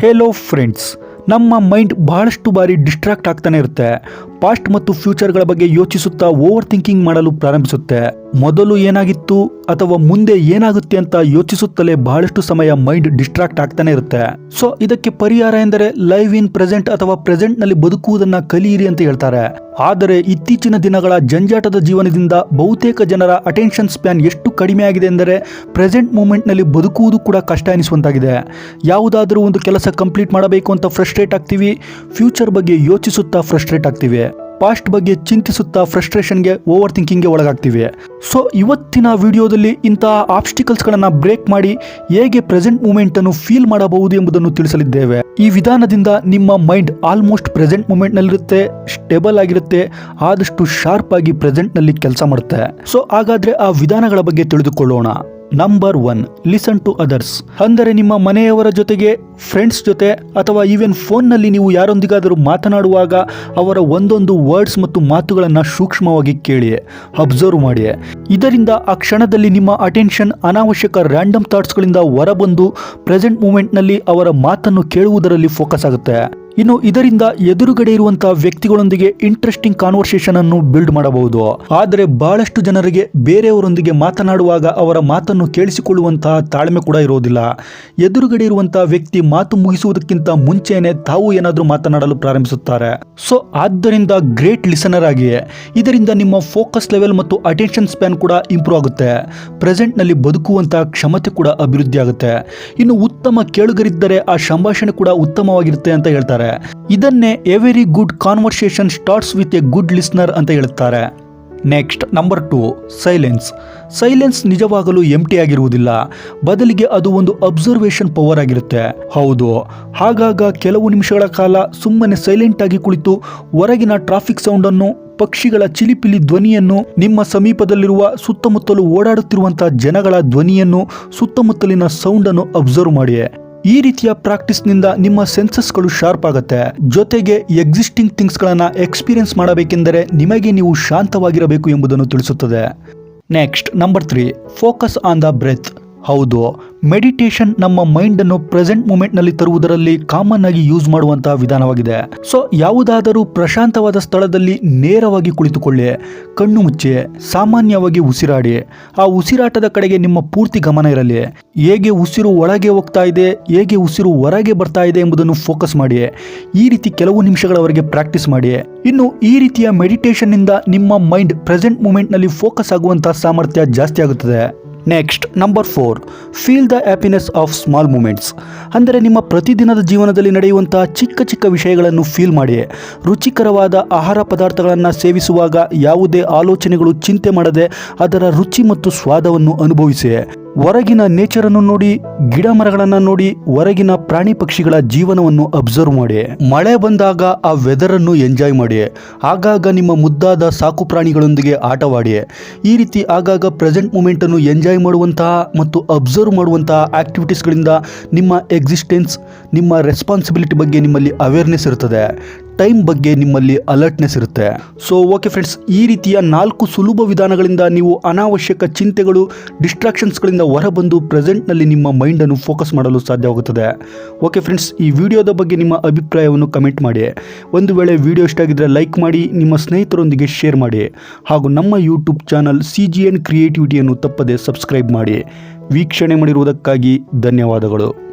Hello friends ನಮ್ಮ mind ಬಹಳಷ್ಟು ಬಾರಿ ಡಿಸ್ಟ್ರಾಕ್ಟ್ ಆಗ್ತಾನೆ ಇರುತ್ತೆ. ಪಾಸ್ಟ್ ಮತ್ತು ಫ್ಯೂಚರ್ಗಳ ಬಗ್ಗೆ ಯೋಚಿಸುತ್ತಾ ಓವರ್ ಥಿಂಕಿಂಗ್ ಮಾಡಲು ಪ್ರಾರಂಭಿಸುತ್ತೆ. ಮೊದಲು ಏನಾಗಿತ್ತು ಅಥವಾ ಮುಂದೆ ಏನಾಗುತ್ತೆ ಅಂತ ಯೋಚಿಸುತ್ತಲೇ ಬಹಳಷ್ಟು ಸಮಯ ಮೈಂಡ್ ಡಿಸ್ಟ್ರಾಕ್ಟ್ ಆಗ್ತಾನೆ ಇರುತ್ತೆ. ಸೊ, ಇದಕ್ಕೆ ಪರಿಹಾರ ಎಂದರೆ ಲೈವ್ ಇನ್ ಪ್ರೆಸೆಂಟ್ ಅಥವಾ ಪ್ರೆಸೆಂಟ್ನಲ್ಲಿ ಬದುಕುವುದನ್ನ ಕಲಿಯಿರಿ ಅಂತ ಹೇಳ್ತಾರೆ. ಆದರೆ ಇತ್ತೀಚಿನ ದಿನಗಳ ಜಂಜಾಟದ ಜೀವನದಿಂದ ಬಹುತೇಕ ಜನರ ಅಟೆನ್ಷನ್ ಸ್ಪ್ಯಾನ್ ಎಷ್ಟು ಕಡಿಮೆ ಆಗಿದೆ ಎಂದರೆ ಪ್ರೆಸೆಂಟ್ ಮೂಮೆಂಟ್ನಲ್ಲಿ ಬದುಕುವುದು ಕೂಡ ಕಷ್ಟ ಎನಿಸುವಂತಾಗಿದೆ. ಯಾವುದಾದರೂ ಒಂದು ಕೆಲಸ ಕಂಪ್ಲೀಟ್ ಮಾಡಬೇಕು ಅಂತ ಫ್ರಸ್ಟ್ರೇಟ್ ಆಗ್ತೀವಿ, ಫ್ಯೂಚರ್ ಬಗ್ಗೆ ಯೋಚಿಸುತ್ತಾ ಫ್ರಸ್ಟ್ರೇಟ್ ಆಗ್ತೀವಿ. ಪಾಸ್ಟ್ ಬಗ್ಗೆ ಚಿಂತಿಸುತ್ತಾ ಫ್ರಸ್ಟ್ರೇಷನ್ಗೆ ಓವರ್ ಥಿಂಕಿಂಗ್ಗೆ ಒಳಗಾಗ್ತೀವಿ. ಸೊ ಇವತ್ತಿನ ವಿಡಿಯೋದಲ್ಲಿ ಇಂತಹ ಆಬ್ಸ್ಟಿಕಲ್ಸ್ಗಳನ್ನು ಬ್ರೇಕ್ ಮಾಡಿ ಹೇಗೆ ಪ್ರೆಸೆಂಟ್ ಮೂಮೆಂಟನ್ನು ಫೀಲ್ ಮಾಡಬಹುದು ಎಂಬುದನ್ನು ತಿಳಿಸಲಿದ್ದೇವೆ. ಈ ವಿಧಾನದಿಂದ ನಿಮ್ಮ ಮೈಂಡ್ ಆಲ್ಮೋಸ್ಟ್ ಪ್ರೆಸೆಂಟ್ ಮೂಮೆಂಟ್ನಲ್ಲಿರುತ್ತೆ ಸ್ಟೇಬಲ್ ಆಗಿರುತ್ತೆ, ಆದಷ್ಟು ಶಾರ್ಪ್ ಆಗಿ ಪ್ರೆಸೆಂಟ್ನಲ್ಲಿ ಕೆಲಸ ಮಾಡುತ್ತೆ. ಸೊ ಹಾಗಾದ್ರೆ ಆ ವಿಧಾನಗಳ ಬಗ್ಗೆ ತಿಳಿದುಕೊಳ್ಳೋಣ. Number one listen to others ಅಂದರೆ ನಿಮ್ಮ ಮನೆಯವರ ಜೊತೆಗೆ ಫ್ರೆಂಡ್ಸ್ ಜೊತೆ, ಅಥವಾ ಈವನ್ ಫೋನ್ನಲ್ಲಿ ನೀವು ಯಾರೊಂದಿಗಾದರೂ ಮಾತನಾಡುವಾಗ ಅವರ ಒಂದೊಂದು ವರ್ಡ್ಸ್ ಮತ್ತು ಮಾತುಗಳನ್ನು ಸೂಕ್ಷ್ಮವಾಗಿ ಕೇಳಿ ಅಬ್ಸರ್ವ್ ಮಾಡಿ ಇದರಿಂದ ಆ ಕ್ಷಣದಲ್ಲಿ ನಿಮ್ಮ ಅಟೆನ್ಷನ್ ಅನಾವಶ್ಯಕ ರ್ಯಾಂಡಮ್ ಥಾಟ್ಸ್ಗಳಿಂದ ಹೊರಬಂದು ಪ್ರೆಸೆಂಟ್ ಮೂಮೆಂಟ್ನಲ್ಲಿ ಅವರ ಮಾತನ್ನು ಕೇಳುವುದರಲ್ಲಿ ಫೋಕಸ್ ಆಗುತ್ತೆ. ಇನ್ನು ಇದರಿಂದ ಎದುರುಗಡೆ ಇರುವಂತಹ ವ್ಯಕ್ತಿಗಳೊಂದಿಗೆ ಇಂಟ್ರೆಸ್ಟಿಂಗ್ ಕಾನ್ವರ್ಸೇಷನ್ ಅನ್ನು ಬಿಲ್ಡ್ ಮಾಡಬಹುದು. ಆದರೆ ಬಹಳಷ್ಟು ಜನರಿಗೆ ಬೇರೆಯವರೊಂದಿಗೆ ಮಾತನಾಡುವಾಗ ಅವರ ಮಾತನ್ನು ಕೇಳಿಸಿಕೊಳ್ಳುವಂತಹ ತಾಳ್ಮೆ ಕೂಡ ಇರೋದಿಲ್ಲ ಎದುರುಗಡೆ ಇರುವಂತಹ ವ್ಯಕ್ತಿ ಮಾತು ಮುಗಿಸುವುದಕ್ಕಿಂತ ಮುಂಚೆನೆ ತಾವು ಏನಾದರೂ ಮಾತನಾಡಲು ಪ್ರಾರಂಭಿಸುತ್ತಾರೆ. ಸೊ ಆದ್ದರಿಂದ ಗ್ರೇಟ್ ಲಿಸನರ್ ಆಗಿ ಇದರಿಂದ ನಿಮ್ಮ ಫೋಕಸ್ ಲೆವೆಲ್ ಮತ್ತು ಅಟೆನ್ಷನ್ ಸ್ಪ್ಯಾನ್ ಕೂಡ ಇಂಪ್ರೂವ್ ಆಗುತ್ತೆ. ಪ್ರೆಸೆಂಟ್ನಲ್ಲಿ ಬದುಕುವಂತಹ ಕ್ಷಮತೆ ಕೂಡ ಅಭಿವೃದ್ಧಿ ಆಗುತ್ತೆ ಇನ್ನು ಉತ್ತಮ ಕೇಳುಗರಿದ್ದರೆ ಆ ಸಂಭಾಷಣೆ ಕೂಡ ಉತ್ತಮವಾಗಿರುತ್ತೆ ಅಂತ ಹೇಳ್ತಾರೆ. ಇದನ್ನೇ every very good conversation starts with a good listener ಅಂತ ಹೇಳುತ್ತಾರೆ. Next number two silence silence ನಿಜವಾಗಲು empty ಆಗಿರುವುದಿಲ್ಲ. ಬದಲಿಗೆ ಅದು ಒಂದು ಅಬ್ಸರ್ವೇಷನ್ ಪವರ್ ಆಗಿರುತ್ತೆ. ಹೌದು, ಹಾಗಾಗ ಕೆಲವು ನಿಮಿಷಗಳ ಕಾಲ ಸುಮ್ಮನೆ ಸೈಲೆಂಟ್ ಆಗಿ ಕುಳಿತು ಹೊರಗಿನ ಟ್ರಾಫಿಕ್ ಸೌಂಡ್ ಅನ್ನು, ಪಕ್ಷಿಗಳ ಚಿಲಿಪಿಲಿ ಧ್ವನಿಯನ್ನು, ನಿಮ್ಮ ಸಮೀಪದಲ್ಲಿರುವ ಸುತ್ತಮುತ್ತಲು ಓಡಾಡುತ್ತಿರುವಂತಹ ಜನಗಳ ಧ್ವನಿಯನ್ನು, ಸುತ್ತಮುತ್ತಲಿನ ಸೌಂಡನ್ನು ಅಬ್ಸರ್ವ್ ಮಾಡಿ ಈ ರೀತಿಯ ಪ್ರಾಕ್ಟೀಸ್ನಿಂದ ನಿಮ್ಮ ಸೆನ್ಸಸ್ಗಳು ಶಾರ್ಪ್ ಆಗುತ್ತೆ. ಜೊತೆಗೆ ಎಕ್ಸಿಸ್ಟಿಂಗ್ ಥಿಂಗ್ಸ್ಗಳನ್ನು ಎಕ್ಸ್ಪೀರಿಯನ್ಸ್ ಮಾಡಬೇಕೆಂದರೆ ನಿಮಗೆ ನೀವು ಶಾಂತವಾಗಿರಬೇಕು ಎಂಬುದನ್ನು ತಿಳಿಸುತ್ತದೆ. Next, number three, focus on the breath. ಹೌದು ಮೆಡಿಟೇಷನ್ ನಮ್ಮ ಮೈಂಡ್ ಅನ್ನು ಪ್ರೆಸೆಂಟ್ ಮೂಮೆಂಟ್ನಲ್ಲಿ ತರುವುದರಲ್ಲಿ ಕಾಮನ್ ಆಗಿ ಯೂಸ್ ಮಾಡುವಂತಹ ವಿಧಾನವಾಗಿದೆ. ಸೊ ಯಾವುದಾದರೂ ಪ್ರಶಾಂತವಾದ ಸ್ಥಳದಲ್ಲಿ ನೇರವಾಗಿ ಕುಳಿತುಕೊಳ್ಳಿ. ಕಣ್ಣು ಮುಚ್ಚಿ, ಸಾಮಾನ್ಯವಾಗಿ ಉಸಿರಾಡಿ. ಆ ಉಸಿರಾಟದ ಕಡೆಗೆ ನಿಮ್ಮ ಪೂರ್ತಿ ಗಮನ ಇರಲಿ. ಹೇಗೆ ಉಸಿರು ಒಳಗೆ ಹೋಗ್ತಾ ಇದೆ, ಹೇಗೆ ಉಸಿರು ಹೊರಗೆ ಬರ್ತಾ ಇದೆ ಎಂಬುದನ್ನು ಫೋಕಸ್ ಮಾಡಿ. ಈ ರೀತಿ ಕೆಲವು ನಿಮಿಷಗಳವರೆಗೆ ಪ್ರಾಕ್ಟೀಸ್ ಮಾಡಿ. ಇನ್ನು ಈ ರೀತಿಯ ಮೆಡಿಟೇಷನ್ನಿಂದ ನಿಮ್ಮ ಮೈಂಡ್ ಪ್ರೆಸೆಂಟ್ ಮೂಮೆಂಟ್ನಲ್ಲಿ ಫೋಕಸ್ ಆಗುವಂತಹ ಸಾಮರ್ಥ್ಯ ಜಾಸ್ತಿ ಆಗುತ್ತದೆ. Next number four feel the happiness of small moments ಅಂದರೆ ನಿಮ್ಮ ಪ್ರತಿದಿನದ ಜೀವನದಲ್ಲಿ ನಡೆಯುವಂತಹ ಚಿಕ್ಕ ಚಿಕ್ಕ ವಿಷಯಗಳನ್ನು ಫೀಲ್ ಮಾಡಿ. ರುಚಿಕರವಾದ ಆಹಾರ ಪದಾರ್ಥಗಳನ್ನು ಸೇವಿಸುವಾಗ ಯಾವುದೇ ಆಲೋಚನೆಗಳು ಚಿಂತೆ ಮಾಡದೆ ಅದರ ರುಚಿ ಮತ್ತು ಸ್ವಾದವನ್ನು ಅನುಭವಿಸಿ. ಹೊರಗಿನ ನೇಚರನ್ನು ನೋಡಿ ಗಿಡ ಮರಗಳನ್ನು ನೋಡಿ, ಹೊರಗಿನ ಪ್ರಾಣಿ ಪಕ್ಷಿಗಳ ಜೀವನವನ್ನು ಅಬ್ಸರ್ವ್ ಮಾಡಿ. ಮಳೆ ಬಂದಾಗ ಆ ವೆದರ್ ಅನ್ನು ಎಂಜಾಯ್ ಮಾಡಿ. ಆಗಾಗ ನಿಮ್ಮ ಮುದ್ದಾದ ಸಾಕು ಪ್ರಾಣಿಗಳೊಂದಿಗೆ ಆಟವಾಡಿ. ಈ ರೀತಿ ಆಗಾಗ ಪ್ರೆಸೆಂಟ್ ಮೂಮೆಂಟ್ ಅನ್ನು ಎಂಜಾಯ್ ಮಾಡುವಂತಹ ಮತ್ತು ಅಬ್ಸರ್ವ್ ಮಾಡುವಂತಹ ಆಕ್ಟಿವಿಟೀಸ್ಗಳಿಂದ ನಿಮ್ಮ ಎಕ್ಸಿಸ್ಟೆನ್ಸ್, ನಿಮ್ಮ ರೆಸ್ಪಾನ್ಸಿಬಿಲಿಟಿ ಬಗ್ಗೆ ನಿಮ್ಮಲ್ಲಿ ಅವೇರ್ನೆಸ್ ಇರುತ್ತದೆ ಟೈಮ್ ಬಗ್ಗೆ ನಿಮ್ಮಲ್ಲಿ ಅಲರ್ಟ್ನೆಸ್ ಇರುತ್ತೆ. ಸೊ ಓಕೆ ಫ್ರೆಂಡ್ಸ್ ಈ ರೀತಿಯ ನಾಲ್ಕು ಸುಲಭ ವಿಧಾನಗಳಿಂದ ನೀವು ಅನಾವಶ್ಯಕ ಚಿಂತೆಗಳು ಡಿಸ್ಟ್ರಾಕ್ಷನ್ಸ್ಗಳಿಂದ ಹೊರಬಂದು ಪ್ರೆಸೆಂಟ್ನಲ್ಲಿ ನಿಮ್ಮ ಮೈಂಡನ್ನು ಫೋಕಸ್ ಮಾಡಲು ಸಾಧ್ಯವಾಗುತ್ತದೆ. ಓಕೆ ಫ್ರೆಂಡ್ಸ್ ಈ ವಿಡಿಯೋದ ಬಗ್ಗೆ ನಿಮ್ಮ ಅಭಿಪ್ರಾಯವನ್ನು ಕಮೆಂಟ್ ಮಾಡಿ. ಒಂದು ವೇಳೆ ವಿಡಿಯೋ ಇಷ್ಟ ಆಗಿದ್ರೆ ಲೈಕ್ ಮಾಡಿ, ನಿಮ್ಮ ಸ್ನೇಹಿತರೊಂದಿಗೆ ಶೇರ್ ಮಾಡಿ. ಹಾಗೂ ನಮ್ಮ YouTube channel C G N ಕ್ರಿಯೇಟಿವಿಟಿಯನ್ನು ತಪ್ಪದೆ ಸಬ್ಸ್ಕ್ರೈಬ್ ಮಾಡಿ. ವೀಕ್ಷಣೆ ಮಾಡಿರುವುದಕ್ಕಾಗಿ ಧನ್ಯವಾದಗಳು.